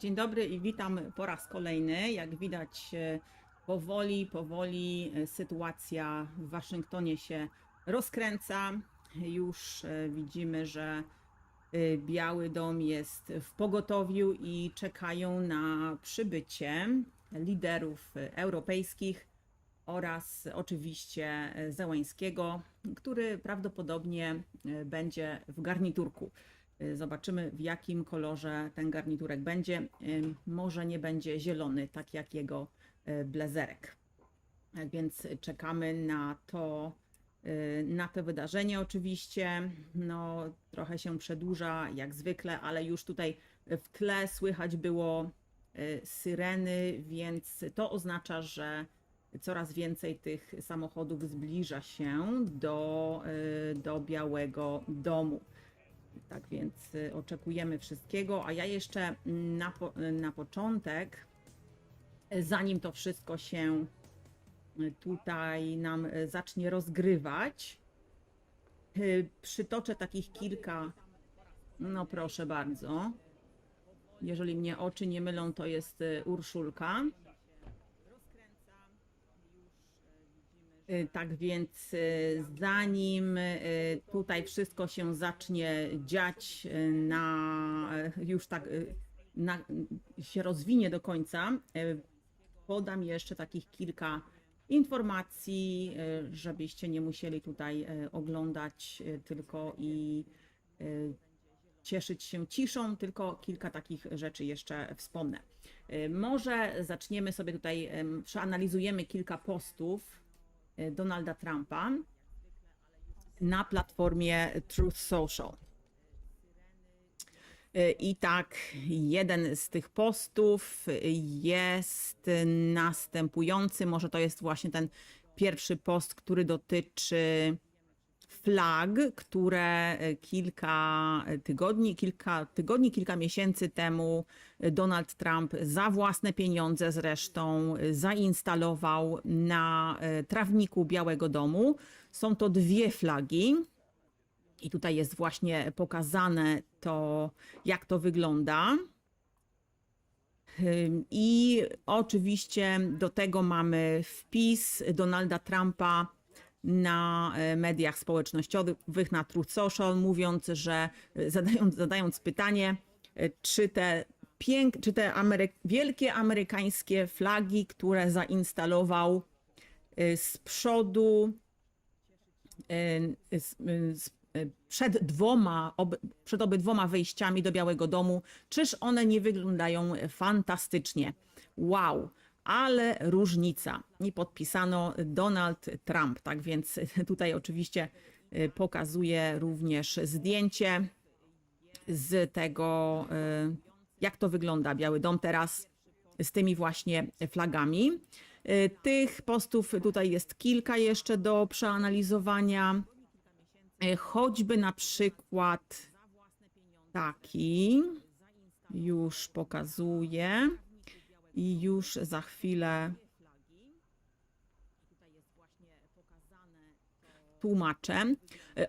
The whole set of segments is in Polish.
Dzień dobry i witam po raz kolejny. Jak widać, e, powoli, powoli e, sytuacja w Waszyngtonie się rozkręca. Już e, widzimy, że Biały Dom jest w pogotowiu i czekają na przybycie liderów europejskich oraz oczywiście Zełańskiego, który prawdopodobnie będzie w garniturku. E, Zobaczymy, w jakim kolorze ten garniturek będzie. E, Może nie będzie zielony, tak jak jego e, blazerek. Tak więc czekamy na to, na to wydarzenie oczywiście. No, trochę się przedłuża jak zwykle, ale już tutaj w tle słychać było syreny, więc to oznacza, że coraz więcej tych samochodów zbliża się do, do Białego Domu. Tak więc y, oczekujemy wszystkiego, a ja jeszcze na, po, na początek, y, zanim to wszystko się y, tutaj nam y, zacznie rozgrywać, y, przytoczę takich kilka. No proszę bardzo. Jeżeli mnie oczy nie mylą, to jest y, Urszulka. Tak więc y, zanim y, tutaj wszystko się zacznie dziać y, na y, już tak y, na, się rozwinie do końca, y, podam jeszcze takich kilka informacji, y, żebyście nie musieli tutaj y, oglądać y, tylko i y, cieszyć się ciszą, tylko kilka takich rzeczy jeszcze wspomnę. Y, Może zaczniemy sobie tutaj, em, przeanalizujemy kilka postów y, Donalda Trumpa na platformie Truth Social. Y, I tak, jeden z tych postów jest następujący. Może to jest właśnie ten pierwszy post, który dotyczy flag, które kilka tygodni, kilka tygodni, kilka miesięcy temu Donald Trump za własne pieniądze zresztą zainstalował na e, trawniku Białego Domu. Są to dwie flagi. I tutaj jest właśnie pokazane to, jak to wygląda. I oczywiście do tego mamy wpis Donalda Trumpa na e, mediach społecznościowych, na Truth Social, mówiąc, że e, zadając, zadając pytanie, e, czy te, pięk, czy te Amery wielkie amerykańskie flagi, które zainstalował z przodu, z, z, przed dwoma, ob, przed obydwoma wejściami do Białego Domu, czyż one nie wyglądają fantastycznie? Wow! Ale różnica. I podpisano Donald Trump. Tak więc tutaj oczywiście e, pokazuję również zdjęcie z tego, e, jak to wygląda Biały Dom teraz z tymi właśnie flagami. E, Tych postów tutaj jest kilka jeszcze do przeanalizowania. Choćby na przykład taki, już pokazuję i już za chwilę tłumaczę.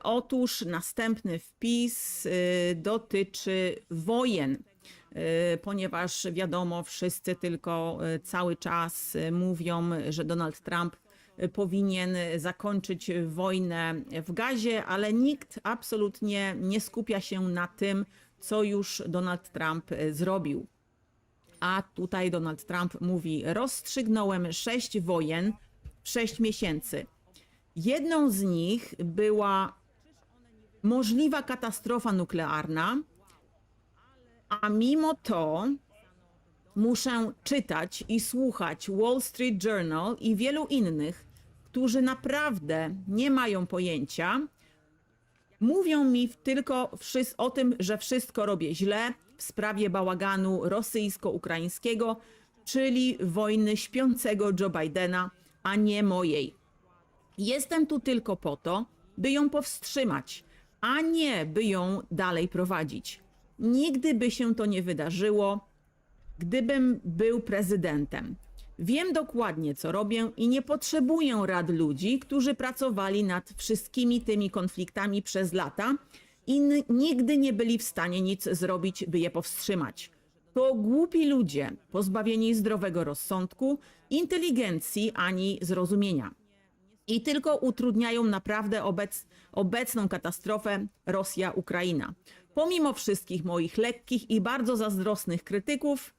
Otóż następny wpis y, dotyczy wojen, y, ponieważ wiadomo, wszyscy tylko y, cały czas mówią, że Donald Trump powinien zakończyć wojnę w gazie, ale nikt absolutnie nie skupia się na tym, co już Donald Trump zrobił. A tutaj Donald Trump mówi: Rozstrzygnąłem sześć wojen w sześć miesięcy. Jedną z nich była możliwa katastrofa nuklearna, a mimo to muszę czytać i słuchać Wall Street Journal i wielu innych, którzy naprawdę nie mają pojęcia, Mówią mi tylko o tym, że wszystko robię źle w sprawie bałaganu rosyjsko-ukraińskiego, czyli wojny śpiącego Joe Bidena, a nie mojej. Jestem tu tylko po to, by ją powstrzymać, a nie by ją dalej prowadzić. Nigdy by się to nie wydarzyło, gdybym był prezydentem. Wiem dokładnie, co robię i nie potrzebuję rad ludzi, którzy pracowali nad wszystkimi tymi konfliktami przez lata i n- nigdy nie byli w stanie nic zrobić, by je powstrzymać. to głupi ludzie, pozbawieni zdrowego rozsądku, inteligencji ani zrozumienia. I tylko utrudniają naprawdę obec, obecną katastrofę Rosja-Ukraina. Pomimo wszystkich moich lekkich i bardzo zazdrosnych krytyków,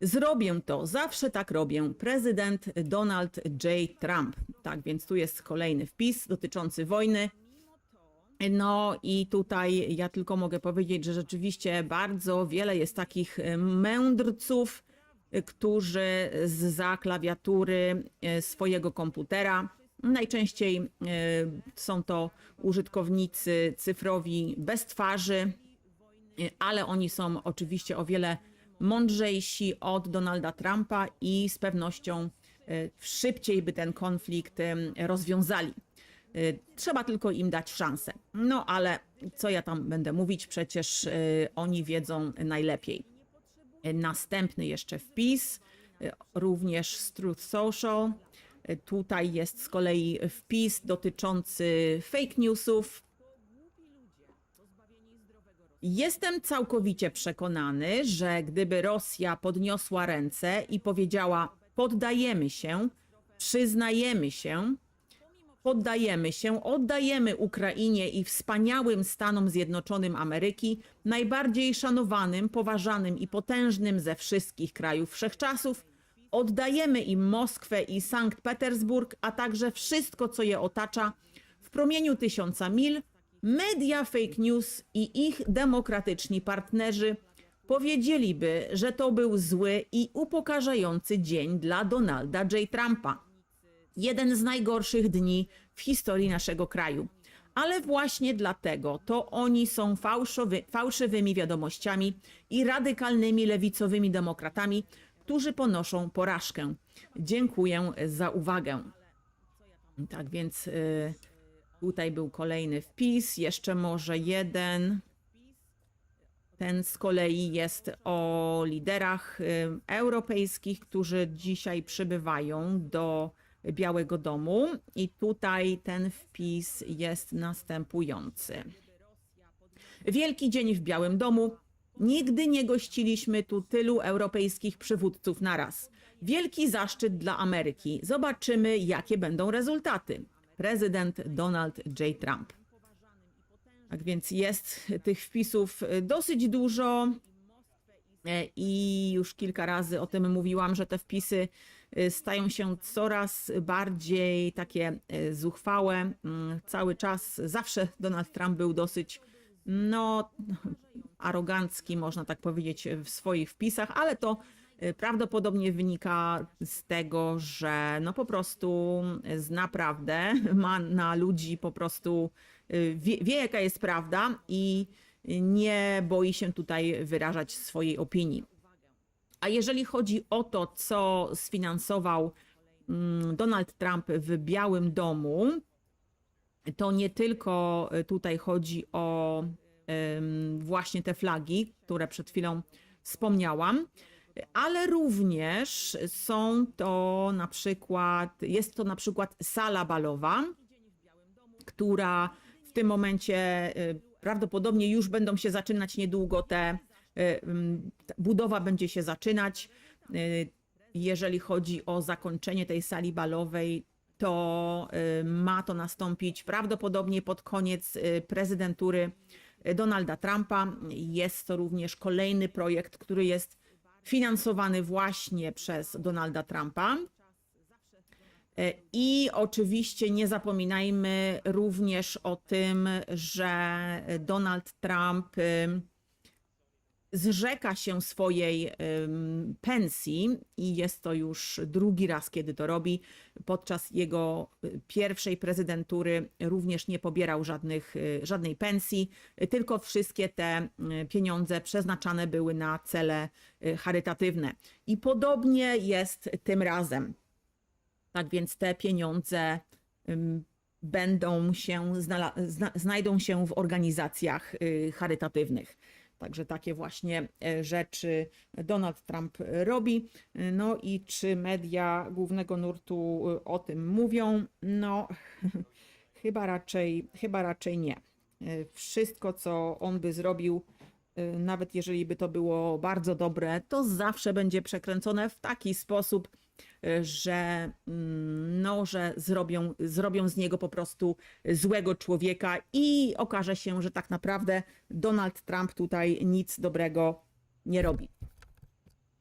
Zrobię to, zawsze tak robię. Prezydent Donald J. Trump. Tak, więc tu jest kolejny wpis dotyczący wojny. No i tutaj ja tylko mogę powiedzieć, że rzeczywiście bardzo wiele jest takich e, mędrców, e, którzy za klawiatury e, swojego komputera, najczęściej są to użytkownicy cyfrowi bez twarzy, ale oni są oczywiście o wiele mądrzejsi od Donalda Trumpa i z pewnością szybciej by ten konflikt rozwiązali. Y, Trzeba tylko im dać szansę. No ale co ja tam będę mówić, przecież y, oni wiedzą najlepiej. Y, Następny jeszcze wpis, również z Truth Social. Tutaj jest z kolei wpis dotyczący fake newsów, Jestem całkowicie przekonany, że gdyby Rosja podniosła ręce i powiedziała: poddajemy się, przyznajemy się, poddajemy się, oddajemy Ukrainie i wspaniałym Stanom Zjednoczonym Ameryki, najbardziej szanowanym, poważanym i potężnym ze wszystkich krajów wszechczasów, oddajemy im Moskwę i Sankt Petersburg, a także wszystko, co je otacza, w promieniu tysiąca mil, media fake news i ich demokratyczni partnerzy powiedzieliby, że to był zły i upokarzający dzień dla Donalda J. Trumpa. Jeden z najgorszych dni w historii naszego kraju. Ale właśnie dlatego to oni są fałszowy, fałszywymi wiadomościami i radykalnymi lewicowymi demokratami, którzy ponoszą porażkę. Dziękuję za uwagę. Tak więc y, tutaj był kolejny wpis, jeszcze może jeden. Ten z kolei jest o liderach y, europejskich, którzy dzisiaj przybywają do Białego Domu. I tutaj ten wpis jest następujący. Wielki dzień w Białym Domu. Nigdy nie gościliśmy tu tylu europejskich przywódców naraz. Wielki zaszczyt dla Ameryki. Zobaczymy, jakie będą rezultaty. Prezydent Donald J. Trump. Tak więc jest tych wpisów y, dosyć dużo e, i już kilka razy o tym mówiłam, że te wpisy stają się coraz bardziej takie y, zuchwałe. Mm, Cały czas, zawsze Donald Trump był dosyć, no, arogancki, można tak powiedzieć, w swoich wpisach, ale to y, prawdopodobnie wynika z tego, że no po prostu zna prawdę, ma na ludzi po prostu, y, wie, wie jaka jest prawda i nie boi się tutaj wyrażać swojej opinii. A jeżeli chodzi o to, co sfinansował mm, Donald Trump w Białym Domu, to nie tylko y, tutaj chodzi o właśnie te flagi, które przed chwilą wspomniałam, ale również są to na przykład, jest to na przykład sala balowa, która w tym momencie y, prawdopodobnie już będą się zaczynać niedługo te, budowa będzie się zaczynać. Y, Jeżeli chodzi o zakończenie tej sali balowej, to y, ma to nastąpić prawdopodobnie pod koniec y, prezydentury y, Donalda Trumpa. Jest to również kolejny projekt, który jest finansowany właśnie przez Donalda Trumpa. I oczywiście nie zapominajmy również o tym, że Donald Trump zrzeka się swojej pensji i jest to już drugi raz, kiedy to robi. Podczas jego y, pierwszej prezydentury również nie pobierał żadnych, y, żadnej pensji, tylko wszystkie te y, pieniądze przeznaczane były na cele charytatywne. I podobnie jest tym razem. Tak więc te pieniądze będą się, znajdą się w organizacjach charytatywnych. Także takie właśnie e, rzeczy Donald Trump robi. No i czy media głównego nurtu y, o tym mówią? No, chyba raczej, chyba raczej nie. E, Wszystko, co on by zrobił, nawet jeżeli by to było bardzo dobre, to zawsze będzie przekręcone w taki sposób, że, mm, no, że zrobią, zrobią z niego po prostu złego człowieka i okaże się, że tak naprawdę Donald Trump tutaj nic dobrego nie robi.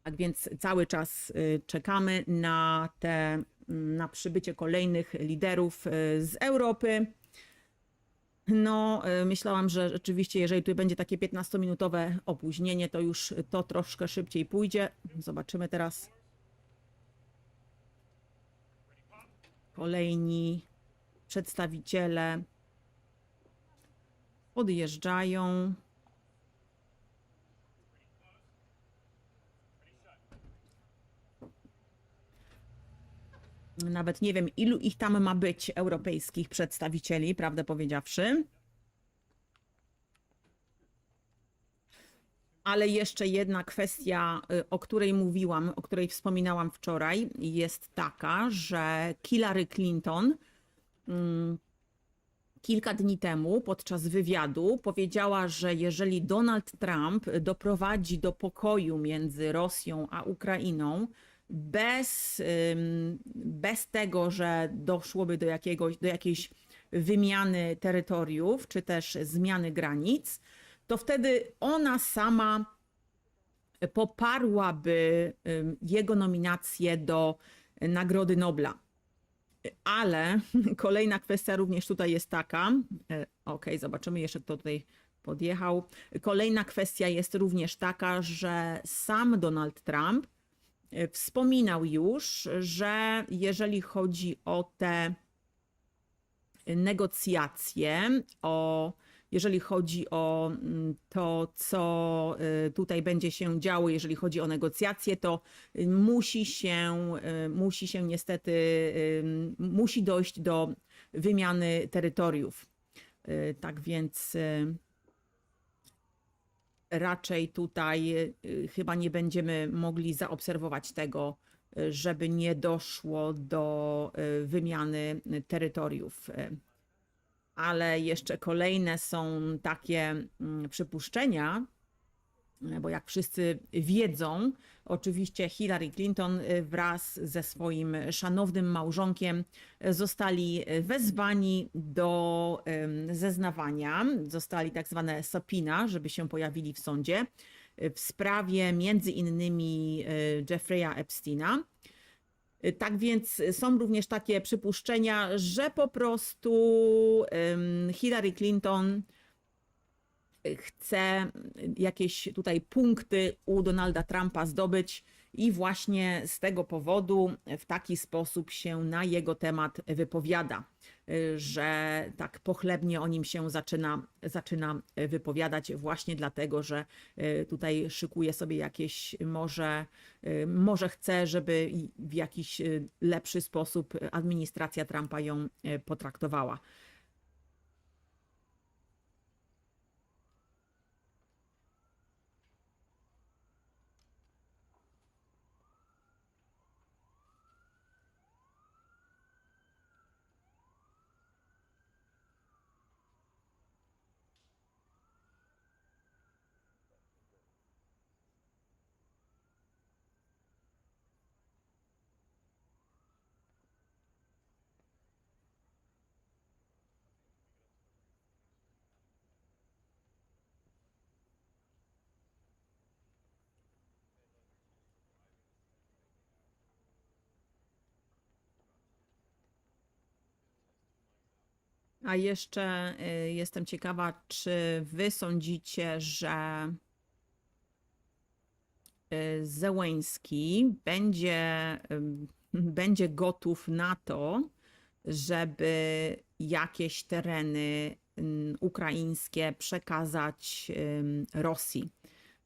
Tak więc cały czas y, czekamy na te, na przybycie kolejnych liderów y, z Europy. No, y, myślałam, że rzeczywiście, jeżeli tu będzie takie 15-minutowe opóźnienie, to już to troszkę szybciej pójdzie. Zobaczymy teraz. Kolejni przedstawiciele podjeżdżają. Nawet nie wiem, ilu ich tam ma być europejskich przedstawicieli, prawdę powiedziawszy. Ale jeszcze jedna kwestia, y, o której mówiłam, o której wspominałam wczoraj, jest taka, że Hillary Clinton mm, kilka dni temu podczas wywiadu powiedziała, że jeżeli Donald Trump doprowadzi do pokoju między Rosją a Ukrainą, bez, bez tego, że doszłoby do, jakiegoś, do jakiejś wymiany terytoriów czy też zmiany granic, to wtedy ona sama poparłaby ym, jego nominację do Nagrody Nobla. Ale kolejna kwestia również tutaj jest taka. e, Okej, zobaczymy jeszcze, kto tutaj podjechał. Kolejna kwestia jest również taka, że sam Donald Trump e, wspominał już, że jeżeli chodzi o te negocjacje, o jeżeli chodzi o mm, to, co y, tutaj będzie się działo, jeżeli chodzi o negocjacje, to y, musi się, y, musi się niestety, musi dojść do wymiany terytoriów. Tak więc raczej tutaj chyba nie będziemy mogli zaobserwować tego, żeby nie doszło do wymiany terytoriów. Ale jeszcze kolejne są takie mm, przypuszczenia, e, bo jak wszyscy wiedzą, oczywiście Hillary Clinton e, wraz ze swoim szanownym małżonkiem e, zostali wezwani do zeznawania, zostali tak zwane subpoena, żeby się pojawili w sądzie w sprawie między innymi Jeffrey'a Epsteina. Tak więc są również takie przypuszczenia, że po prostu Hillary Clinton chce jakieś tutaj punkty u Donalda Trumpa zdobyć i właśnie z tego powodu w taki sposób się na jego temat wypowiada, y, że tak pochlebnie o nim się zaczyna, zaczyna wypowiadać właśnie dlatego, że y, tutaj szykuje sobie jakieś może, y, może chce, żeby w jakiś lepszy sposób administracja Trumpa ją potraktowała. A jeszcze y, jestem ciekawa, czy wy sądzicie, że y, Zełęński będzie, ym, będzie gotów na to, żeby jakieś tereny ukraińskie przekazać Rosji.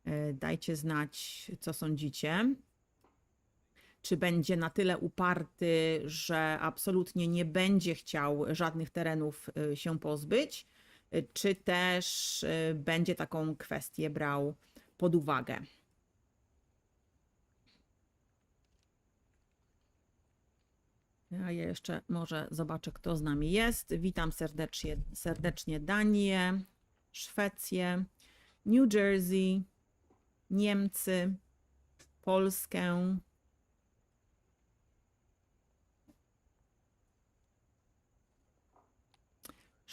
Y, Dajcie znać, co sądzicie czy będzie na tyle uparty, że absolutnie nie będzie chciał żadnych terenów y, się pozbyć, y, czy też y, będzie taką kwestię brał pod uwagę. Ja jeszcze może zobaczę, kto z nami jest. Witam serdecznie, serdecznie Danię, Szwecję New Jersey, Niemcy, Polskę,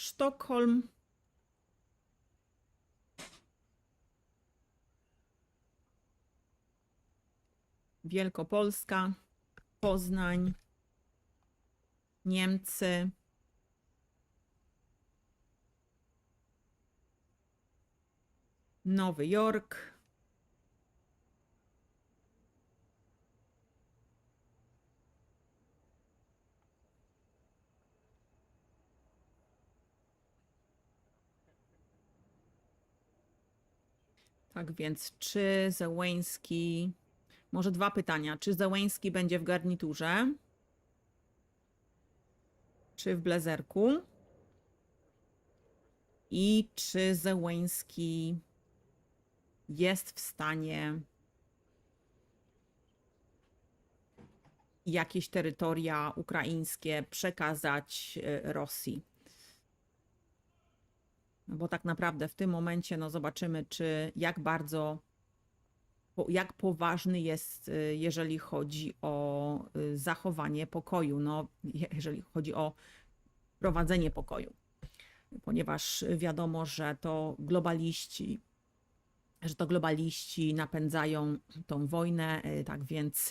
Sztokholm, Wielkopolska, Poznań, Niemcy, Nowy Jork, Tak więc, czy Zełęński. Może dwa pytania. Czy Zełęński będzie w garniturze? Czy w blazerku? I czy Zełęński jest w stanie jakieś terytoria ukraińskie przekazać y, Rosji? No bo tak naprawdę w tym momencie no zobaczymy, czy jak bardzo, jak poważny jest, y, jeżeli chodzi o y, zachowanie pokoju, no je- jeżeli chodzi o prowadzenie pokoju. Ponieważ wiadomo, że to globaliści, że to globaliści napędzają tą wojnę, y, tak więc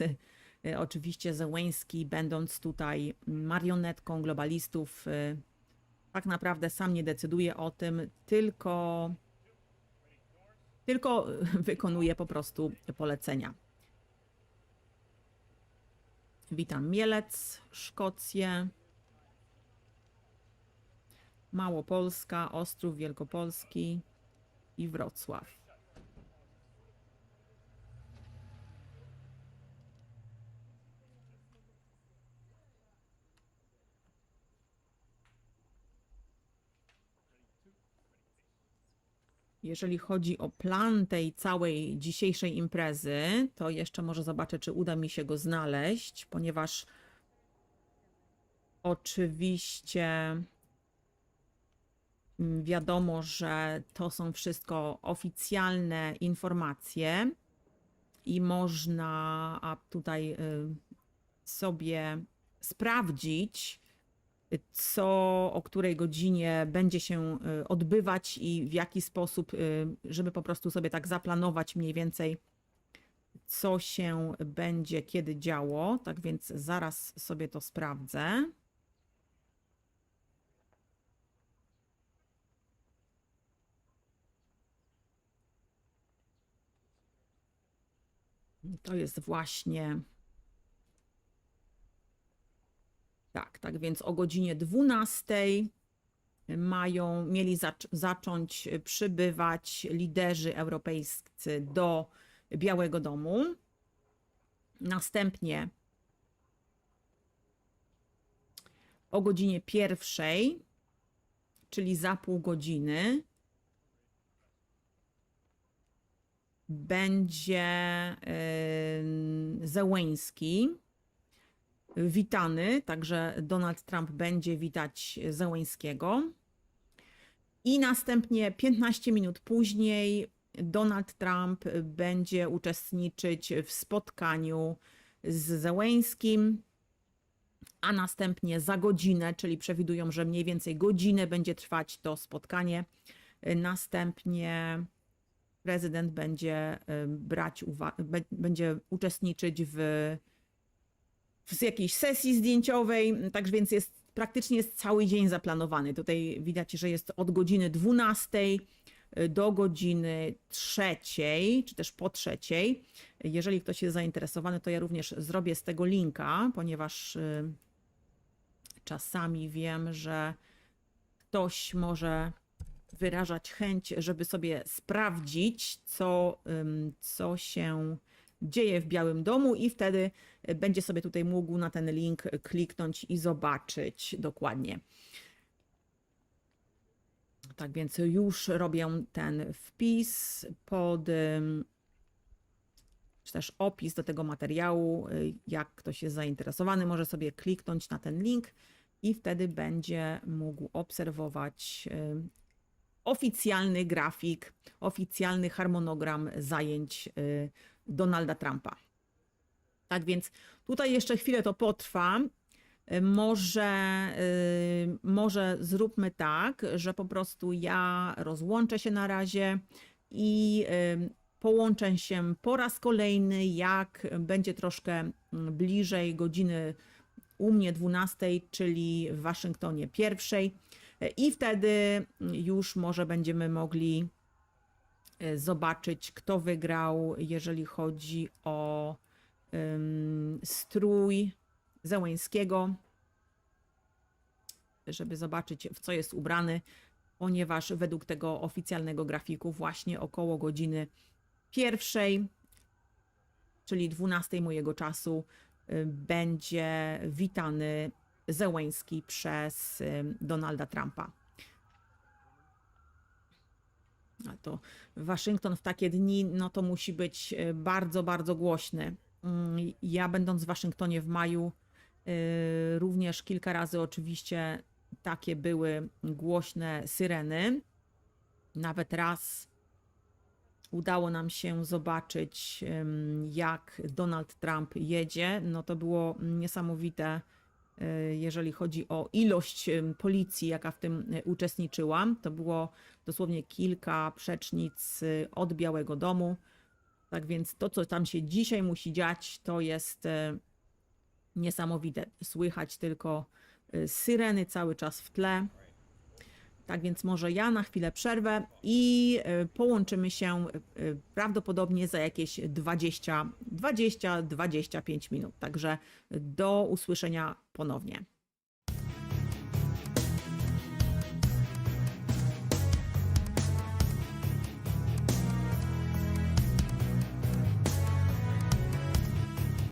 oczywiście Zełęński, będąc tutaj marionetką globalistów, tak naprawdę sam nie decyduje o tym, tylko, tylko wykonuje po prostu polecenia. Witam Mielec, Szkocję, Małopolska, Ostrów Wielkopolski i Wrocław. Jeżeli chodzi o plan tej całej dzisiejszej imprezy, to jeszcze może zobaczę, czy uda mi się go znaleźć, ponieważ oczywiście mm, wiadomo, że to są wszystko oficjalne informacje i można tutaj y, sobie sprawdzić, co o której godzinie będzie się y, odbywać i w jaki sposób, y, żeby po prostu sobie tak zaplanować mniej więcej, co się będzie kiedy działo. Tak więc zaraz sobie to sprawdzę. To jest właśnie. Tak, tak więc o godzinie 12 mają, mieli zac- zacząć przybywać liderzy europejscy do Białego Domu. Następnie o godzinie pierwszej, czyli za pół godziny, będzie Zełęński witany, także Donald Trump będzie witać Zełęńskiego. I następnie 15 minut później Donald Trump będzie uczestniczyć w spotkaniu z Zełęńskim, a następnie za godzinę, czyli przewidują, że mniej więcej godzinę będzie trwać to spotkanie. Następnie prezydent będzie y, brać będzie uczestniczyć w z jakiejś sesji zdjęciowej, tak więc jest praktycznie jest cały dzień zaplanowany. Tutaj widać, że jest od godziny 12 do godziny trzeciej, czy też po trzeciej. Jeżeli ktoś jest zainteresowany, to ja również zrobię z tego linka, ponieważ y, czasami wiem, że ktoś może wyrażać chęć, żeby sobie sprawdzić, co, co się dzieje w Białym Domu i wtedy y, będzie sobie tutaj mógł na ten link kliknąć i zobaczyć dokładnie. Tak więc już robię ten wpis pod czy też opis do tego materiału. y, Jak ktoś jest zainteresowany, może sobie kliknąć na ten link i wtedy będzie mógł obserwować oficjalny grafik, oficjalny harmonogram zajęć y, Donalda Trumpa. Tak więc tutaj jeszcze chwilę to potrwa. Y, Może, y, może zróbmy tak, że po prostu ja rozłączę się na razie i połączę się po raz kolejny, jak będzie troszkę mm, bliżej godziny u mnie 12, czyli w Waszyngtonie pierwszej. I wtedy już może będziemy mogli y, zobaczyć, kto wygrał, jeżeli chodzi o ym, strój Zełęńskiego, żeby zobaczyć, w co jest ubrany, ponieważ według tego oficjalnego grafiku właśnie około godziny pierwszej, czyli 12 mojego czasu, y, będzie witany Zełęński przez Donalda Trumpa. A to Waszyngton w takie dni, no to musi być y, bardzo, bardzo głośny. Mm, Ja będąc w Waszyngtonie w maju, y, również kilka razy oczywiście takie były głośne syreny. Nawet raz udało nam się zobaczyć, jak Donald Trump jedzie. No to było niesamowite, jeżeli chodzi o ilość ym, policji, jaka w tym y, uczestniczyła. To było dosłownie kilka przecznic y, od Białego Domu. Tak więc to, co tam się dzisiaj musi dziać, to jest y, niesamowite. Słychać tylko y, syreny cały czas w tle. Tak więc może ja na chwilę przerwę i y, połączymy się y, prawdopodobnie za jakieś 20, 20-25 minut. Także do usłyszenia ponownie.